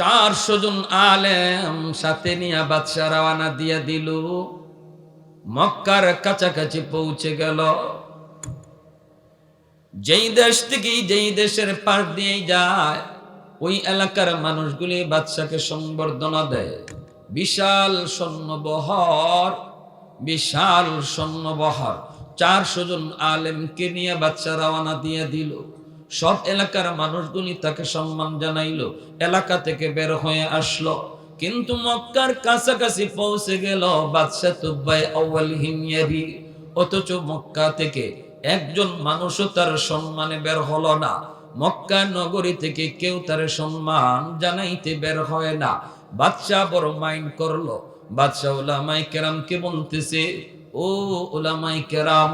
চারশো জন আলেম সাথে নিয়ে বাদশা রওয়ানা দিয়ে দিল। মক্কার কাছাকাছি পৌঁছে গেল। যেই দেশ থেকে যেই দেশের পাশ দিয়ে যায়, ওই এলাকার মানুষগুলি বাদশাকে সংবর্ধনা দেয়। বিশাল সৈন্যবহর বিশাল সৈন্যবহর চারশো জন আলেমকে নিয়ে বাচ্চা রওনা দিয়ে দিল। সব এলাকার মানুষগুলি তাকে সম্মান জানাইলো, এলাকা থেকে বের হয়ে আসলো। কিন্তু মক্কার কাছাকাছি পৌঁছে গেল বাদশা তুব্বাই আউয়াল হিমিয়ারি অথচ মক্কা থেকে একজন মানুষও তার সম্মানে বের হলো না। মক্কা নগরী থেকে কেউ তার সম্মান জানাইতে বের হয় না। বাদশাহ বড় মাইন্ড করল, বাদশাহ ওলামাই কেরামকে বলতেছে, ও ওলামাই কেরাম,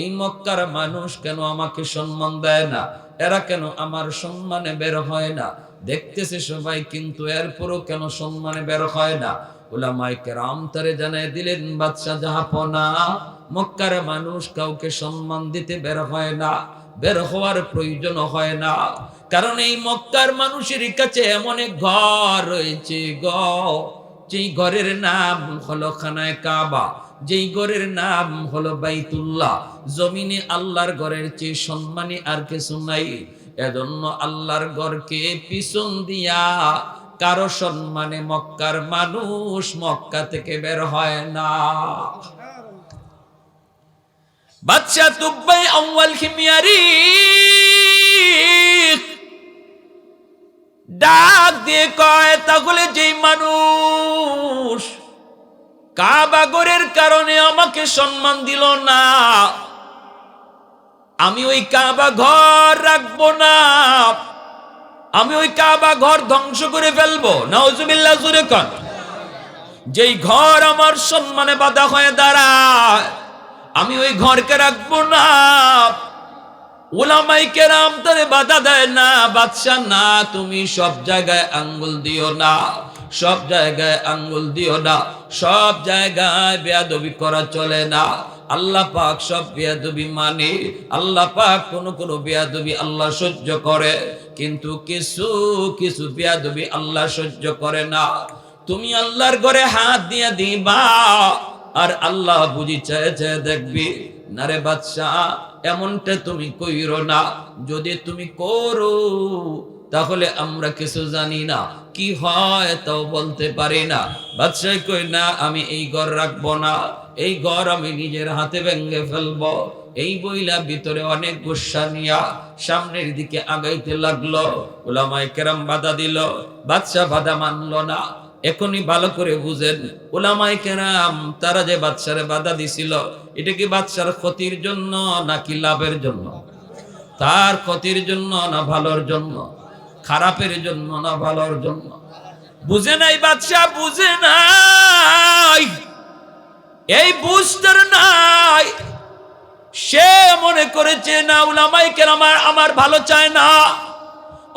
এই মক্কার মানুষ কেন আমাকে সম্মান দেয় না? এরা কেন আমার সম্মানে বের হয় না? দেখতেছে সবাই, কিন্তু এরপরও কেন সম্মানে বের হয় না? ওলামাই কেরাম তারে জানাই দিলেন, বাদশাহ জাহাপনা মক্কার মানুষ কাউকে সম্মান দিতে বের হয় না, বের হওয়ার প্রয়োজন হয় না। কারণ এই মক্কার মানুষের কাছে এমন এক ঘর রয়েছে গ, যেই ঘরের নাম হলো খানায় কাবা। যেই ঘরের নাম হলো বাইতুল্লাহ। জমিনে আল্লাহর ঘরের চেয়ে সম্মানী আর কিছু নাই। এজন্য আল্লাহর ঘরকে পিছন দিয়া কারও সম্মানে মক্কার মানুষ মক্কা থেকে বের হয় না। বাচ্চা তুব্বাই আউয়াল খিমিয়ারি ডাক দিয়ে কয়, তাহলে যেই মানুষ কাবাগরের কারণে আমাকে সম্মান দিল না। আমি ওই কাবা ঘর রাখব না। আমি ওই কাবা ঘর ধ্বংস করে ফেলব। নাউজুবিল্লাহ, জুরে কন। যেই ঘর আমার সম্মানে বাধা হয়ে দাঁড়ায়, আমি ওই ঘরকে রাখব না। ওলামাই কেরাম তারে বাধা দেয় না, বাদশাহ, না, তুমি সব জায়গায় আঙ্গুল দিও না। সব জায়গায় আঙ্গুল দিও না, সব জায়গায় বেয়াদবি করা চলে না। আল্লাহ পাক সব বেয়াদবি মানে আল্লাহ পাক কোন কোন বেয়াদবি আল্লাহ সহ্য করে, কিন্তু কিছু কিছু বেয়াদবি আল্লাহ সহ্য করে না। তুমি আল্লাহর ঘরে হাত দিয়ে দিবা, আর আল্লাহ বুঝি চায় চায় দেখবি নারে বাদশাহ, এমনটা তুমি কইরো না। যদি তুমি করো তাহলে আমরা কিছু জানি না। কি হয় তাও বলতে পারি না। বাদশাহ কই না, আমি এই ঘর রাখব না। এই ঘর আমি নিজের হাতে ভেঙ্গে ফেলব। এই বইলা ভিতরে অনেক গুসা নিয়া সামনের দিকে আগাইতে লাগল। ওলামায় কেরাম বাধা দিল। বাদশাহ বাধা মানলো না। এখনই ভালো করে বুঝেন ওলামাই কেরাম তারা যে বাচ্চারে বাধা দিছিল, এটা কি বাচ্চার ক্ষতির জন্য নাকি লাভের জন্য? তার ক্ষতির জন্য না ভালোর জন্য? খারাপের জন্য না ভালোর জন্য। বুঝে নাই বাচ্চা বুঝে নাই। এই বুঝতে নাই। সে মনে করেছে, না উলামাই কেরাম আমার ভালো চায় না।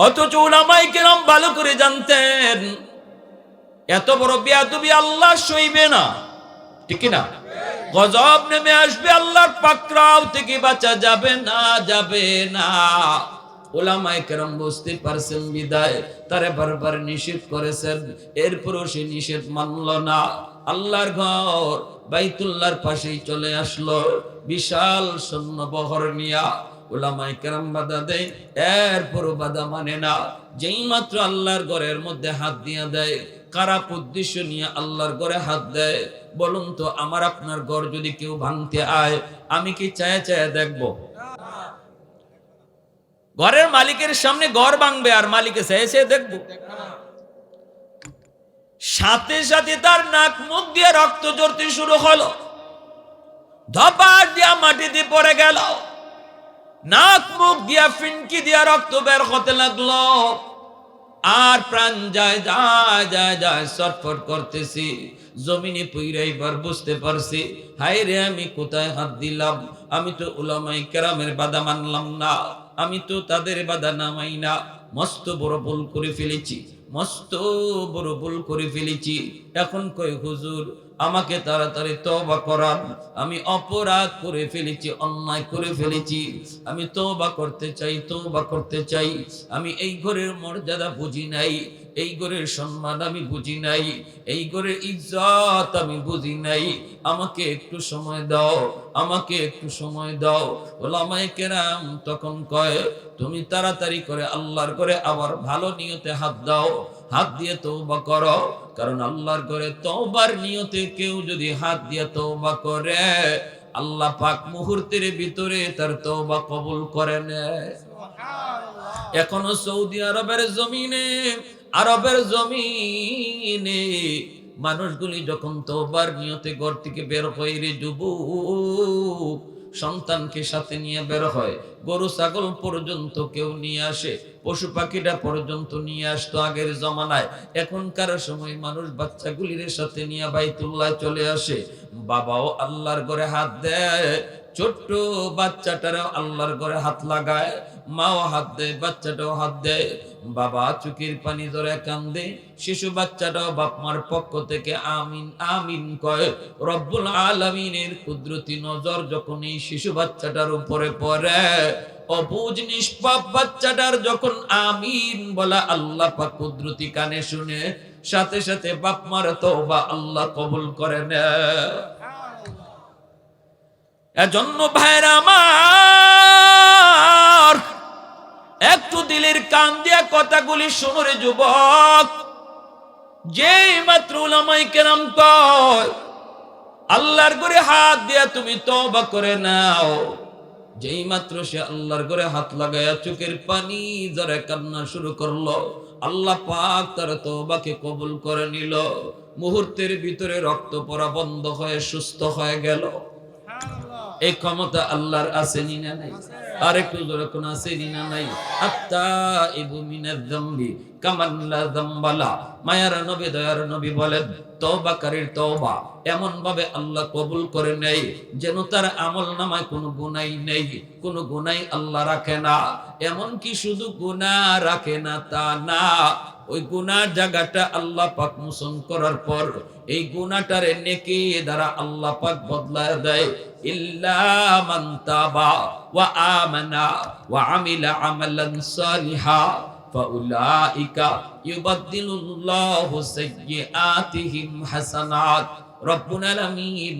অথচ উলামাই কেরাম ভালো করে জানতেন। এত বড় বিয়াদবি আল্লাহ সইবে না। ঠিক না গজব নেমে আসবে, আল্লাহর পাকড়াও থেকে বাঁচা যাবে না যাবে না। ওলামায় কেরম বুঝতে পারছেন বিদায়, তারে বারবার নিষেধ করেছেন, এরপরও সে নিষেধ মানল না। আল্লাহর ঘর বাইতুল্লাহর পাশেই চলে আসলো, বিশাল সৈন্যবহর নিয়া। ওলামাই কেরাম বাধা দেয়, এরপরও বাধা মানে না। যেই মাত্র আল্লাহর ঘরের মধ্যে হাত দিয়া দেয়, খারাপ উদ্দেশ্য নিয়ে আল্লাহর ঘরে হাত দেয়, বলুন তো আমার আপনার ঘর যদি কেউ ভাঙতে আয়, আমি কি চায় চায় দেখব? ঘরের মালিকের সামনে ঘর ভাঙবে আর মালিকে চেয়ে দেখব। সাথে সাথে তার নাক মুখ দিয়ে রক্ত জড়তে শুরু হলো। ধপাট দিয়া মাটিতে পড়ে গেল। নাক মুখ দিয়া ফিনকি দিয়া রক্ত বের হতে লাগল। আর প্রাণ যায় যায় যায় যায় ছটফট করতেছি। জমিনে পুইরা এবার বুঝতে পারছি হাই রে আমি কোথায় হাত দিলাম? আমি তো উলামাই কেরামের বাধা মানলাম না। আমি তো তাদের বাধা নামাই না। মস্ত বড় ভুল করে ফেলেছি, মস্ত বড় ভুল করে ফেলেছি। এখন কই হুজুর, আমাকে তাড়াতাড়ি তবা করান। আমি অপরাধ করে ফেলেছি, অন্যায় করে ফেলেছি। আমি তবা করতে চাই তবা করতে চাই। আমি এই ঘরের মর্যাদা বুঝি নাই। এই গরের সম্মান আমি বুঝি নাই এই গরের ইজ্জত আমি বুঝি নাই। আমাকে একটু সময় দাও আমাকে একটু সময় দাও। ওলামায়ে কেরাম তখন কয় তুমি তাড়াতাড়ি করে আল্লাহর করে আবার ভালো নিয়তে হাত দাও হাত দিয়ে তৌবা করো। কারণ আল্লাহর করে তওবার নিয়তে কেউ যদি হাত দিয়ে তৌবা করে আল্লাহ পাক মুহূর্তের ভিতরে তার তওবা কবুল করে নেয়। এখনও সৌদি আরবের জমিনে আরবের জমিনে মানুষগুলি যখন তোবার নিয়তে ঘর থেকে বের হয় রে যুবক, সন্তানকে সাথে নিয়ে বের হয়। গরু, ছাগল পর্যন্ত কেউ নিয়ে আসে, পশু পাখিটা পর্যন্ত নিয়ে আসতো আগের জমানায়। এখনকার সময় মানুষ বাচ্চাগুলির সাথে নিয়ে বাইতুল্লাহ চলে আসে। বাবাও আল্লাহর ঘরে হাত দেয়, ছোট্ট বাচ্চাটারও আল্লাহর ঘরে হাত লাগায়। মাও হাত দেয়, বাচ্চাটাও হাত দেয়। বাবা চুকির পানি ধরে কান্দে, শিশু বাচ্চাটাও বাপ মার পক্ষ থেকে আমিন আমিন কয়। রব্বুল আলামিনের কুদরতি নজর যখন এই শিশু বাচ্চাটার উপরে পড়ে নিষ্পাপ বাচ্চাটার যখন আমিন বলা আল্লাহ পাক কুদরতি কানে শুনে, সাথে সাথে বাপ মার তওবা আল্লাহ কবুল করে নেয়। এজন্য ভাইরা আমার একটু দিলের কান দিয়া কথাগুলি শোনো রে যুবক। যেই মাত্র উলামাই কেরাম কয় আল্লাহর করে হাত দিয়া তুমি তওবা করে নাও। যেই মাত্র সে আল্লাহর করে হাত লাগায়া চোখের পানি জরে কান্না শুরু করল আল্লাহ পাক তার তওবাকে কবুল করে নিল। মুহূর্তের ভিতরে রক্ত পরা বন্ধ হয়ে সুস্থ হয়ে গেল। এই ক্ষমতা আল্লাহর আছে না নাই? আর জোরে কোন আছে না নাই? আত্তা ইবু মিনাজ যামবি কামান লা যামবালা। মায়ার নবী, দয়ার নবী বলেন তওবাকারীর তওবা। এমন ভাবে আল্লাহ কবুল করে নেয়, যেন তার আমল নামায় কোনো গুনাই নেই, কোনো গুনাই আল্লাহ রাখে না। এমন কি শুধু গুনাহ রাখে না তা না, ওই গুনার জায়গাটা আল্লাহ পাক মোচন করার পর, এই গুনাটারে নেকি দ্বারা আল্লাহ পাক বদলায় দেয়। ইল্লা মান তাবা ওয়া আমানা ওয়া আমিলা আমালান সালিহা ফাউলাইকা ইউবাদদিলুল্লাহু সাইয়্যাতিহিম হাসানাত রব্বুল আলামিন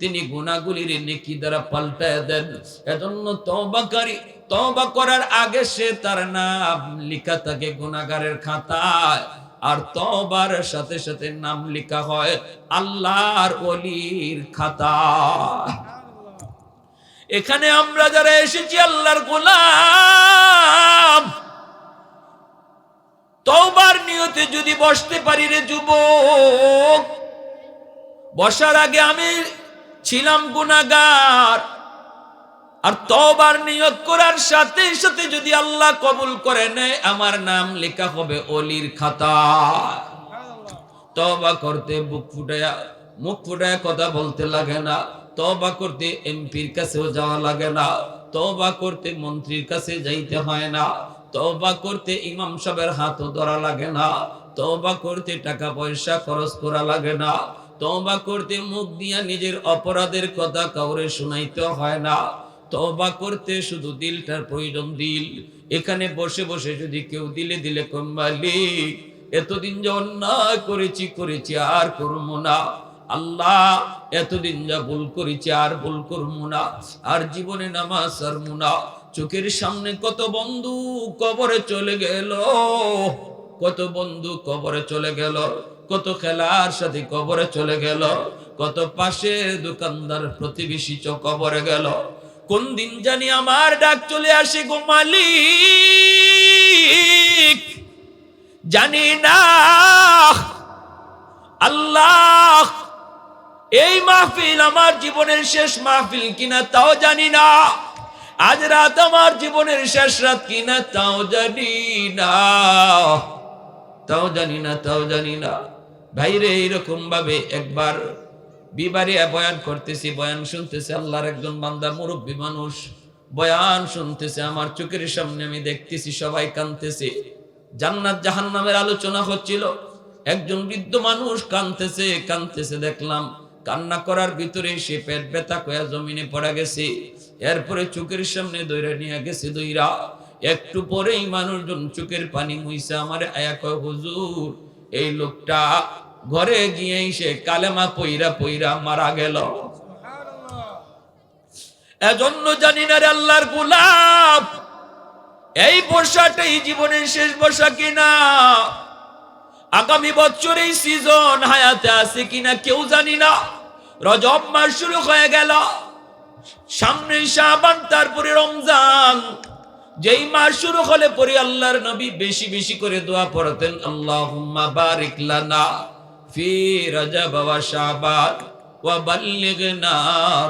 তিনি গুনাহগুলির নেকি দ্বারা পাল্টায় দেন। এজন্য তওবাকারী তওবা করার আগে সে তার নাম লেখা থাকে গুনাহগারের খাতায়। আর তওবার সাথে সাথে নাম লেখা হয় আল্লাহর ওলির খাতায় এখানে আমরা যারা এসেছি আল্লাহর গোলাম, তওবার নিয়তে যদি বসতে পারি রে যুবক, বসার আগে আমি ছিলাম গুনাগার আর তওবার নিয়ত করার সাথে সাথে যদি আল্লাহ কবুল করে নেয়, আমার নাম লেখা হবে অলির খাতায় তবা করতে বুক ফুটায়া, মুখ ফুটায়া কথা বলতে লাগে না। তবা করতে এমপির কাছেও যাওয়া লাগে না। তবা করতে মন্ত্রীর কাছে যাইতে হয় না। তবা করতে ইমাম সাহেবের হাতও ধরা লাগে না। তবা করতে টাকা পয়সা খরচ করা লাগে না। তবা করতে মুখ দিয়া নিজের অপরাধের কথা কাউরে শুনাইতে হয় না। তবা করতে শুধু দিলটার প্রয়োজন দিল। এখানে বসে বসে যদি কেউ দিলে দিলে কম্বালি এতদিন যে অন্যায় করেছি করেছি আর করব না। আল্লাহ, এতদিন যা ভুল করেছি আর ভুল করব না, আর জীবনে নামাজ সারবো না। চোখের সামনে কত বন্ধু কবরে চলে গেল, কত বন্ধু কবরে চলে গেল, কত খেলার সাথে কবরে চলে গেল, কত পাশে দোকানদার প্রতিবেশী চো কবরে গেল। কোন দিন জানি আমার ডাক চলে আসে গো মালিক? জানি না। আল্লাহ এই মাহফিল আমার জীবনের শেষ মাহফিল কিনা তাও জানি না। আজ রাত আমার জীবনের শেষ রাত কিনা তাও জানি না। তাও জানি না, তাও জানি না। ভাইরে এইরকম ভাবে একবার বিবারে বয়ান করতেছি, বয়ান শুনতেছি, আল্লাহর একজন বান্দা মুরব্বী মানুষ বয়ান শুনতেছে, আমার চোখের সামনে আমি দেখতেছি, সবাই কানতেছে জান্নাত জাহান্নামের আলোচনা হচ্ছিল। একজন বৃদ্ধ মানুষ কানতেছে কানতেছে দেখলাম কান্না করার ভিতরে সে পেট ব্যথা কয়া জমিনে পড়া গেছে। এরপরে চোখের সামনে দইরা নিয়ে গেছে দইরা। একটু পরেই মানুষজন চোখের পানি মুইসা আমার আয়া কয় হুজুর এই লোকটা ঘরে গিয়ে সে কালেমা পইরা পইরা মারা গেল। এজন্য জানি না রে আল্লাহর গোলাপ এই বর্ষাটাই জীবনের শেষ বর্ষা কিনা? আগামী বছর এই সিজন হায়াতে আছে কিনা কেউ জানি না। রজব মাস শুরু হয়ে গেল। সামনে শাবান, তারপরে রমজান। যেই মাস শুরু হলে পরে আল্লাহর নবী বেশি বেশি করে দোয়া পড়তেন, আল্লাহুম্মা বারিক লানা ফি রজব ওয়া শাবান ওয়া বাল্লিগনা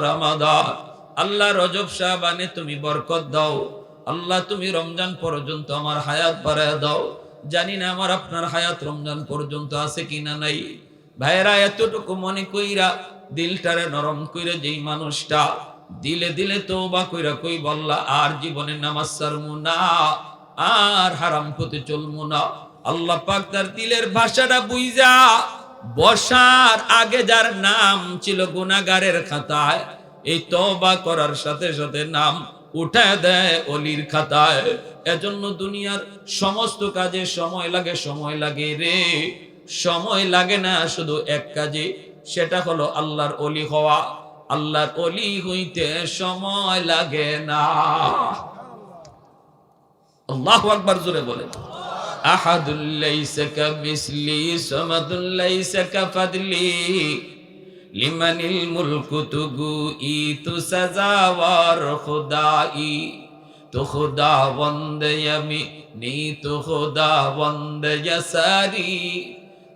রমাদান। আল্লাহ রজব শাবানে তুমি বরকত দাও। আল্লাহ তুমি রমজান পর্যন্ত আমার হায়াত বাড়ায় দাও। জানি না আমার আপনার হায়াত রমজান পর্যন্ত আছে কিনা নাই। ভাইরা এতটুকু মনে কইরা দিলটারে নরম কইরা যেই মানুষটা দিলে দিলে তওবা কইরা কই বললা, আর জীবনে নামাজ সারমু না, আর হারাম পথে চলমু না। আল্লাহ পাক তার দিলের ভাষাটা বুঝা বসার আগে যার নাম ছিল গুনাগারের খাতায়, এই তওবা করার সাথে সাথে নাম উঠায় দেয় অলির খাতায়, এজন্য দুনিয়ার সমস্ত কাজে সময় লাগে সময় লাগে রে। সময় লাগে না শুধু এক কাজে, সেটা হলো আল্লাহর অলি হওয়া। আল্লাহর অলি হইতে সময় লাগে না। আল্লাহু আকবার জোরে বলেন। আহাদুল লাইসা কামিসলি সামাদুল লাইসা কাফাদলি লিমানিল মুলকু তুগু ই তু সাজাওয়ার খুদাই, তো খুদা বন্দে আমি নি তো খুদা বন্দে সারি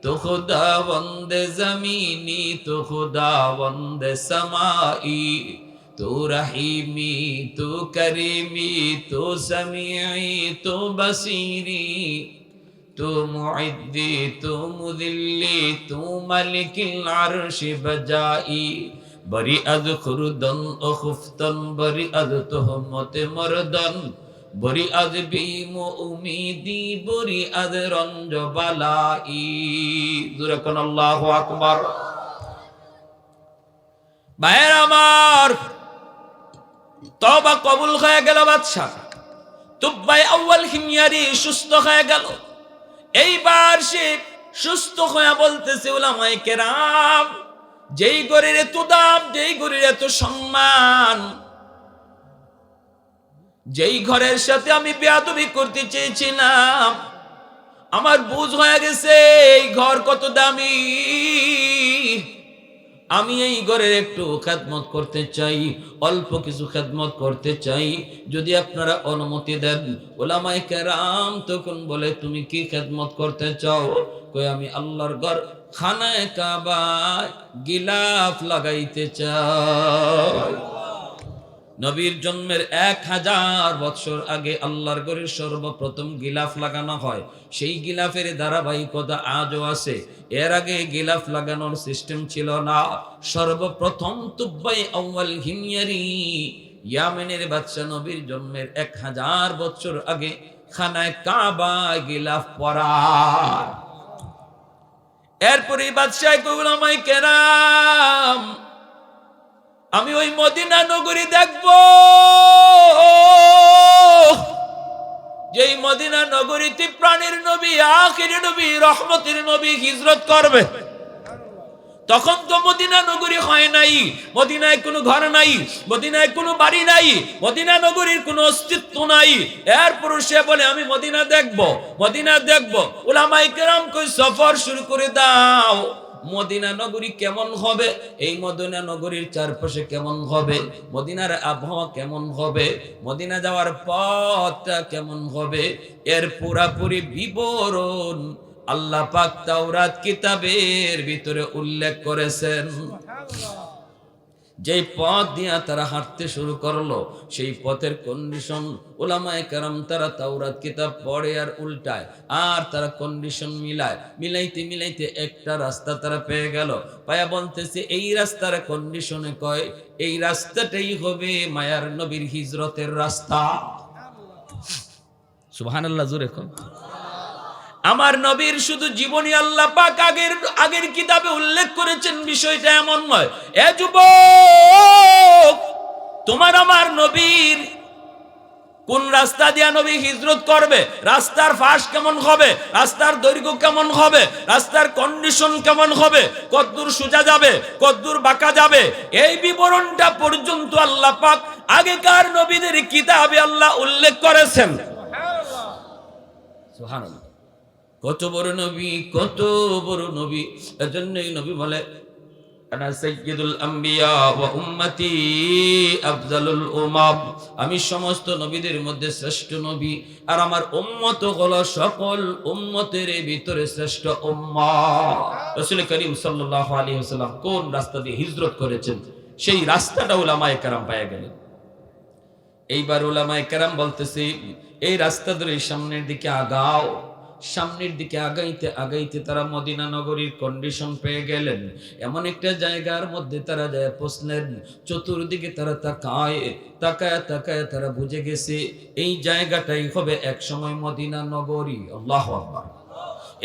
তো খুদা বন্দে জমিনি, তো খুদা বন্দে সমাই, তো রহিমি, তো করিমি, তো সমিই তো বসিরি تو معدي تو مذلي تو ملك العرش بجائي بری از خردن و خفتن بری از تهمت مردن بری از بیم و امیدی بری از رنج و بلائی ذرکن اللہ اکبر ভাইয়ের আমার তবা কবুল হয়ে গেল বাদশাহ তুব্বাই আউয়াল হিমিয়ারি সুস্থ হয়ে গেল এইবার সে সুস্থ হয়ে বলতেছে ওলামাই কেরাম, যেই গরির এত দাম, যেই গরির এত সম্মান, যেই ঘরের সাথে আমি বেয়াদবি করতে চেয়েছিলাম, আমার বুঝ হয়ে গেছে এই ঘর কত দামি। আমি এই ঘরের একটু খেদমত করতে চাই, অল্প কিছু খেদমত করতে চাই। যদি আপনারা অনুমতি দেন ওলামাই কেরাম তখন বলে, তুমি কি খেদমত করতে চাও? কই আমি আল্লাহর ঘর খানায় কাবায় গিলাফ লাগাইতে চাই। নবীর জন্মের এক হাজার বৎসর আগে আল্লাহর ঘরে সর্বপ্রথম গিলাফ লাগানো হয়। সেই গিলাফের ধারাবাহিকতা আজও আছে। এর আগে গিলাফ লাগানোর সিস্টেম ছিল না। সর্বপ্রথম তুব্বাই আউয়াল হিমিয়ারি। ইয়ামেনের বাচ্চা নবীর জন্মের এক হাজার বছর আগে খানায় কাবায় গিলাফ পরা। এরপরে বাদশাহ কেরাম আমি ওই মদিনা নগরী দেখব। যেই মদিনা নগরীতে প্রাণের নবী, আখির নবী, রহমতের নবী হিজরত করবে। তখন তো মদিনা নগরী হয় নাই, মদিনায় কোনো ঘর নাই, মদিনায় কোনো বাড়ি নাই, মদিনা নগরীর কোনো অস্তিত্ব নাই। এরপর সে বলে, আমি মদিনা দেখব মদিনা দেখব। ওলামাই কেরাম কই, সফর শুরু করে দাও। মদিনা নগরী কেমন হবে? এই মদিনা নগরীর চারপাশে কেমন হবে? মদিনার আবহাওয়া কেমন হবে? মদিনা যাওয়ার পথটা কেমন হবে? এর পুরাপুরি বিবরণ আল্লাহ পাক তাওরাত কিতাবের ভিতরে উল্লেখ করেছেন। যেই পথ দিয়া তারা হাঁটতে শুরু করল, সেই পথের কন্ডিশন ওলামায় কারাম তারা তাওরাত কিতাব পড়ে আর উল্টায়। আর তারা কন্ডিশন মিলায়। মিলাইতে মিলাইতে একটা রাস্তা তারা পেয়ে গেল। পায়া বলতেছে, এই রাস্তার কন্ডিশনে কয়, এই রাস্তাটাই হবে মায়ার নবীর হিজরতের রাস্তা। সুবহানাল্লাহ, জোরে কন আমার নবীর শুধু জীবনী আল্লাহ পাক আগের আগের কিতাবে উল্লেখ করেছেন বিষয়টা এমন নয়। এ যুবক তোমার আমার নবীর কোন রাস্তা দিয়া নবী হিজরত করবে? রাস্তার ফাঁস কেমন হবে? রাস্তার দৈর্ঘ্য কেমন হবে? রাস্তার কন্ডিশন কেমন হবে? কদ্দূর সোজা যাবে? কদ্দূর বাঁকা যাবে? এই বিবরণটা পর্যন্ত আল্লাহ পাক আগেকার নবীদের কিতাবে আল্লাহ উল্লেখ করেছেন। সুবহানাল্লাহ। কত বড় নবী, কত বড় নবী, এজন্যই নবী বলে উমাম। আমি সমস্ত নবীদের মধ্যে শ্রেষ্ঠ নবী, আর আমার উম্মত হলো সকল উম্মতের ভিতরে শ্রেষ্ঠ রাসূল করিম সাল্লাল্লাহু আলাইহি ওয়াসাল্লাম কোন রাস্তা দিয়ে হিজরত করেছেন? সেই রাস্তাটা উলামায়ে কেরাম পায় গেলেন। এইবার ওলামায় কেরাম বলতেছি, এই রাস্তা ধরে সামনের দিকে আগাও। সামনের দিকে আগাইতে আগাইতে তারা মদিনা নগরীর কন্ডিশন পেয়ে গেলেন। এমন একটা জায়গার মধ্যে তারা যায় পৌঁছলেন। চতুর্দিকে তারা তাকায় তাকায় তাকায় তারা বুঝে গেছে, এই জায়গাটাই হবে একসময় মদিনা নগরী। আল্লাহ আকবার।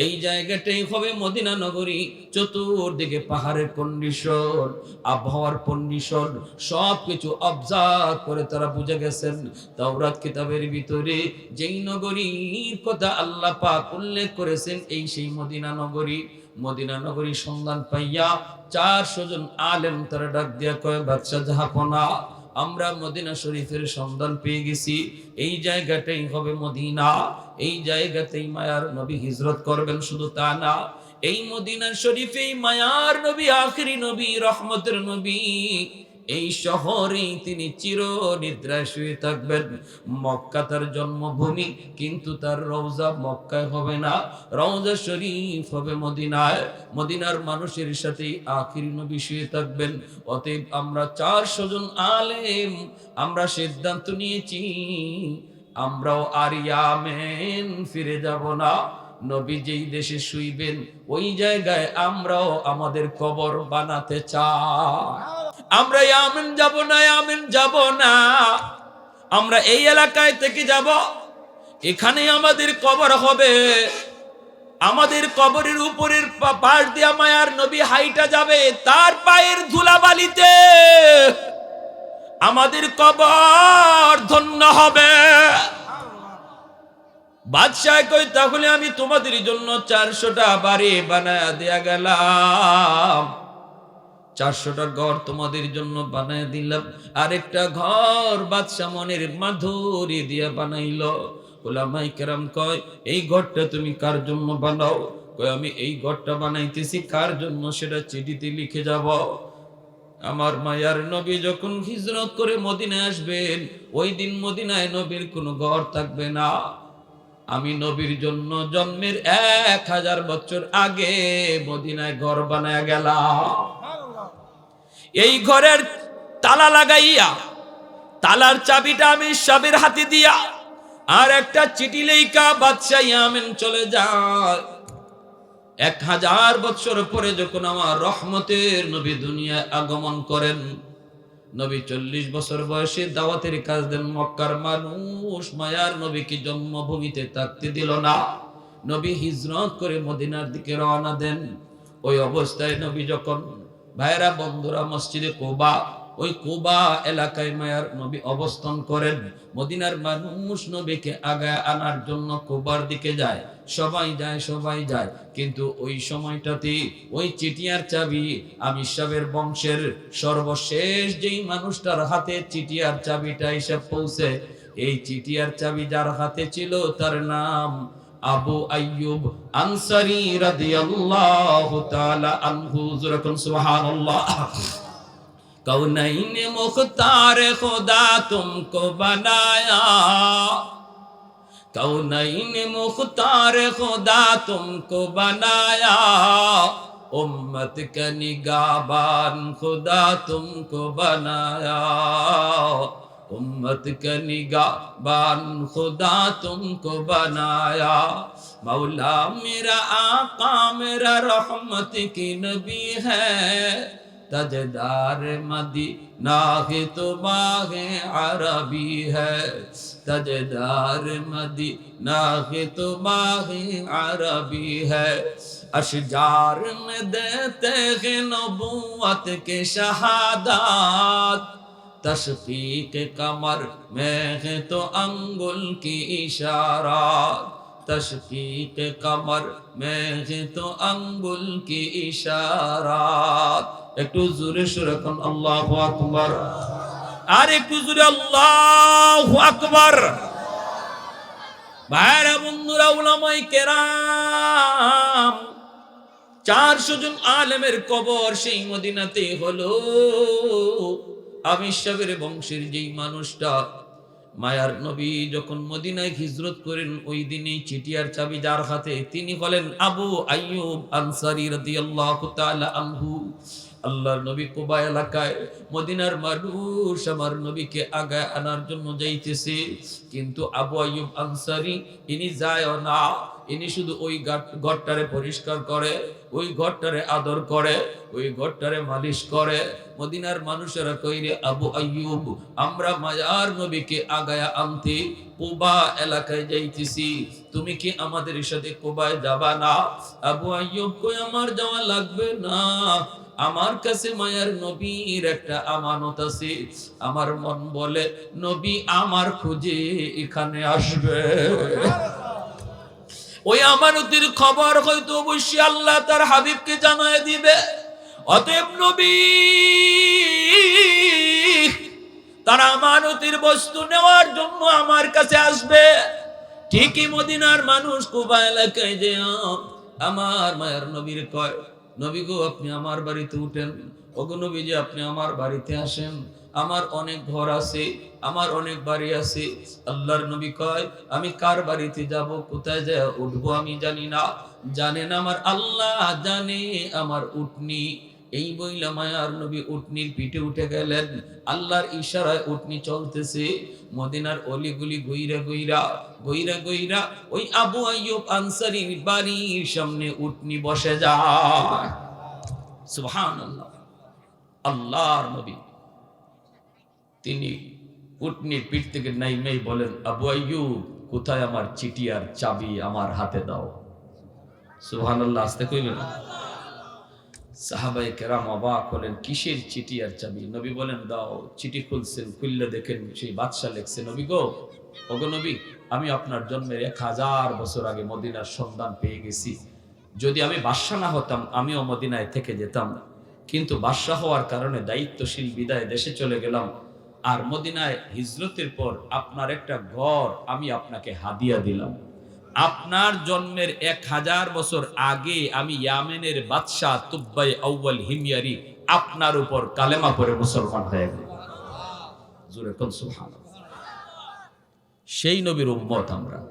এই জায়গাটাই হবে মদিনা নগরী, চতুর্দিকে পাহাড়ের কন্ডিশন আবহাওয়ার কন্ডিশন সব কিছু অবজার্ভ করে তারা বুঝে গেছেন। তাওরাত কিতাবের ভিতরে যেই নগরীর কথা আল্লাহ পাক উল্লেখ করেছেন, এই সেই মদিনা নগরী। মদিনা নগরী সন্ধান পাইয়া চারশো জন আলেম তারা ডাক দিয়া কয়, বাদশাহ জাহাপনা আমরা মদিনা শরীফের সন্ধান পেয়ে গেছি। এই জায়গাটাই হবে মদিনা। এই জায়গাতেই মায়ার নবী হিজরত করবেন শুধু তা না, এই মদিনা শরীফেই মায়ার নবী, আখরি নবী, রহমতের নবী এই শহরেই তিনি চির নিদ্রায় শুয়ে থাকবেন। মক্কা তার জন্মভূমি, কিন্তু তার রওজা মক্কায় হবে না। রওজা শরীফ হবে মদিনায়। মদিনার মানুষের সাথে আখির নবী শুয়ে থাকবেন। অতএব আমরা চারশো জন আলেম, আমরা সিদ্ধান্ত নিয়েছি, আমরাও আর ইয়ামেন ফিরে যাব না। নবী যেই দেশে শুইবেন, ওই জায়গায় আমরাও আমাদের কবর বানাতে চাই। আমরা আমিন যাব না আমিন যাব না। আমরা এই এলাকায় থেকে যাব। এখানে আমাদের কবর হবে। আমাদের কবরের উপরের পাশ দিয়া মায়ার নবী হাইটা যাবে তার পায়ের ধুলাবালিতে। আমাদের কবর ধন্য হবে। বাদশাহ কই, তাহলে আমি তোমাদের জন্য চারশোটা বাড়ি বানায় দেয়া গেলাম। চারশোটা ঘর তোমাদের জন্য বানায় দিলাম। আরেকটা ঘর বাদশাহ মনের মাধুরী দিয়ে বানাইলো। ওলামাই কেরাম কয়, এই ঘরটা তুমি কার জন্য বানাও? কয়, আমি এই ঘরটা বানাইতেছি। কার জন্য সেটা চিঠিতে লিখে যাব? আমার মায়ার নবী যখন হিজরত করে মদিনায় আসবেন, ওই দিন মদিনায় নবীর কোনো ঘর থাকবে না। আমি নবীর জন্য জন্মের এক হাজার বছর আগে মদিনায় ঘর বানায় গেলাম। এই ঘরের তালা লাগাইয়া, তালার চাবিটা আমি সবের হাতে দিয়া, আর একটা চিঠি লেখা বাদশাহ ইয়ামেন চলে যায়। এক হাজার বছর পরে যখন আমার রহমতের নবী দুনিয়ায় আগমন করেন, নবী চল্লিশ বছর বয়সে দাওয়াতের কাজ দেন মক্কার মানুষ, মায়ার নবীকে জন্মভূমিতে থাকতে দিল না। নবী হিজরত করে মদিনার দিকে রওনা দেন। ওই অবস্থায় নবী যখন ভাইরা, বন্ধুরা, মসজিদে কোবা, ওই কোবা এলাকায় মায়ার নবী অবস্থান করেন। মদিনার মানুষ নবীকে আগায় আনার জন্য কোবার দিকে যায়। সবাই যায় সবাই যায়। কিন্তু ওই সময়টাতে ওই চিটিয়ার চাবি আমি সাবের বংশের সর্বশেষ যেই মানুষটার হাতে চিটিয়ার চাবিটা এসে পৌঁছে, এই চিটিয়ার চাবি যার হাতে ছিল তার নাম আবু আইয়ুব আনসারি রাদিয়াল্লাহু তাআলা আনহু যখন সুবহানাল্লাহ कौनैन मुख्तार खुदा तुमको बनाया कौनैन मुख्तार खुदा तुमको बनाया उम्मत का निगाबान खुदा तुमको बनाया उम्मत का निगाबान खुदा तुमको बनाया। मौला मेरा आका, मेरा रहमत की नबी है। तजदार मदीना के तो बागे अरबी है। तजदार मदीना के तो बागे अरबी है। अशजार में देते हैं नबूवत के शहादात। تشقیق کمر میں তো আঙ্গুল কি ইশারা? اشارات تشقیق کمر তো আঙ্গুল কি ইশারা? একটু জোরে সুরে কোন আল্লাহ আকবর। আর একটু জোরে আল্লাহ আকবর। ভাইরা বন্ধুরা উলামাই কেরাম, চারশো জন আলমের কবর সেই মদিনাতে হলো। আমির সাহেবের বংশের যেই মানুষটা, মায়ার নবী যখন মদিনায় হিজরত করেন, ওই দিনই চিটিয়ার চাবি যার হাতে তিনি বলেন, আবু আইয়ুব আনসারি রাদিয়াল্লাহু তাআলা আনহু। আল্লাহর নবী কুবা এলাকায় মদিনার মানুষ আমার নবীকে আগায় আনার জন্য যাইতেছে। কিন্তু আবু আয়ুব আনসারী, ইনি যায় না, ইনি শুধু ওই ঘরটারে পরিষ্কার করে, ওই ঘরটারে আদর করে, ওই ঘরটারে মালিশ করে। মদিনার মানুষেরা কইরে, আবু আইয়ুব, আমরা মায়ার নবীকে আগায়া আনতে কুবা এলাকায় যাইতেছি। তুমি কি আমাদের সাথে কুবায় যাবা না? আবু আইয়ুব কই আমার যাওয়া লাগবে না। আমার কাছে মায়ার নবীর একটা আমানত আছে। আমার মন বলে, নবী আমার খুঁজে এখানে আসবে। ওই আমানতির খবর হয়তো অবশ্যই আল্লাহ তার হাবিবকে জানায় দিবে। অতএব নবী, তার আমানতির বস্তু নেওয়ার জন্য আমার কাছে আসবে। ঠিকই মদিনার মানুষ কুবা এলাকায় যে আমার মায়ের নবীর কয় নবী গো আপনি আমার বাড়িতে উঠেন। ওগো নবী যে আপনি আমার বাড়িতে আসেন। আমার অনেক ঘর আছে, আমার অনেক বাড়ি আছে। আল্লাহর নবী কয়, আমি কার বাড়িতে যাব, কোথায় যায় উঠবো আমি জানি না। জানেন আমার আল্লাহ, জানে আমার উটনি এই বইলা মায়ার নবী উটনির পিঠে উঠে গেলেন। আল্লাহর ইশারায় উটনি চলতেছে। মদিনার অলিগুলি গইরা গইরা গইরা গইরা ওই আবু আইয়ুব আনসারীর বাড়ির সামনে উটনি বসে যায়। সুবহানাল্লাহ। আল্লাহর নবী। তিনি উটনির পিঠ থেকে নাইমেই বলেন, আবু আইয়ুব, কোথায় আমার চিঠি আর চাবি আমার হাতে দাও? সুবহানাল্লাহ, আসতে কইবেন? সাহাবাই কেরাম অবাক হলেন, কিসের চিঠি আর চাবি? নবী বলেন, দাও, চিঠি খুলছেন, খুললে দেখেন সেই বাদশাহ লেখছে, নবী গো, ওগো নবী, আমি আপনার জন্মের এক হাজার বছর আগে মদিনার সন্ধান পেয়ে গেছি। যদি আমি বাদশাহ না হতাম, আমিও মদিনায় থেকে যেতাম। কিন্তু বাদশাহ হওয়ার কারণে দায়িত্বশীল বিদায় দেশে চলে গেলাম। আর মদিনায় হিজরতের পর আপনার একটা ঘর আমি আপনাকে হাদিয়া দিলাম। আপনার জন্মের এক হাজার বছর আগে আমি ইয়ামেনের বাদশাহ তুব্বাই আউ্বাল হিমিয়ারি আপনার উপর কালেমা পরে মুসলমান হয়ে গেল। সেই নবীর উম্মত আমরা।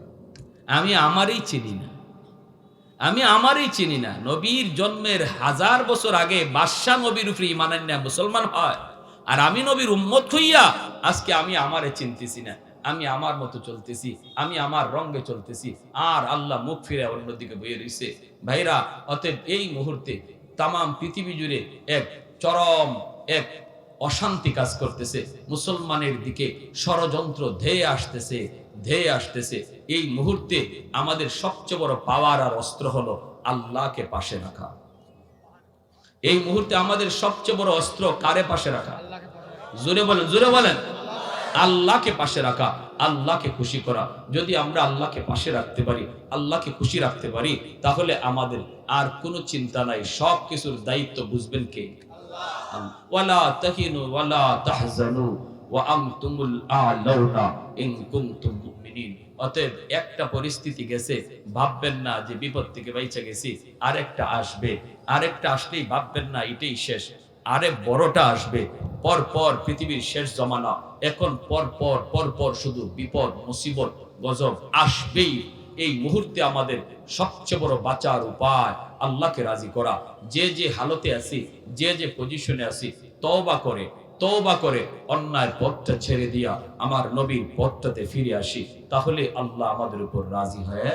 আমি আমারই চিনি না। আমি আমারই চিনি না। নবীর জন্মের হাজার বছর আগে বাদশাহ নবীর উপরে ইমানের মুসলমান হয়। আর আমি নবীর উম্মত হইয়া আজকে আমি আমারে চিনতেছি না। আমি আমার মতো চলতেছি আমি আমার রঙ্গে চলতেছি আর আল্লাহ মুখ ফিরে অন্যদিকে বয়ে রইছে। ভাইরা অতএব এই মুহূর্তে তামাম পৃথিবী জুড়ে এক চরম এক অশান্তি কাজ করতেছে। মুসলমানের দিকে ষড়যন্ত্র ধেয়ে আসতেছে ধেয়ে আসতেছে। এই মুহূর্তে আমাদের সবচেয়ে বড় পাওয়ার আর অস্ত্র হলো আল্লাহকে পাশে রাখা। এই মুহূর্তে আমাদের সবচেয়ে বড় অস্ত্র কারে পাশে রাখা। জোরে বলেন জোরে বলেন। আল্লাহকে পাশে রাখা, আল্লাহকে খুশি করা। যদি আমরা আল্লাহকে পাশে রাখতে পারি, আল্লাহকে খুশি রাখতে পারি, তাহলে আমাদের আর কোনো চিন্তা নাই। সব কিছুর দায়িত্ব বুঝবেন কে? অতএব একটা পরিস্থিতি গেছে, ভাববেন না যে বিপদ থেকে বাইচা গেছি, আরেকটা আসবে। আরেকটা আসলেই ভাববেন না, এটাই শেষ। আরে বড়টা আসবে পর পর পৃথিবীর শেষ জমানা। এখন পর পর পর পর শুধু বিপদ, মুসিবত, গজব আসবেই। এই মুহূর্তে আমাদের সবচেয়ে বড় বাঁচার উপায় আল্লাহকে রাজি করা। যে যে হালতে আছি, যে যে পজিশনে আছি, তওবা করে তওবা করে অন্যায় পথটা ছেড়ে দিয়া আমার নবীর পথটাতে ফিরে আসি, তাহলে আল্লাহ আমাদের উপর রাজি হয়ে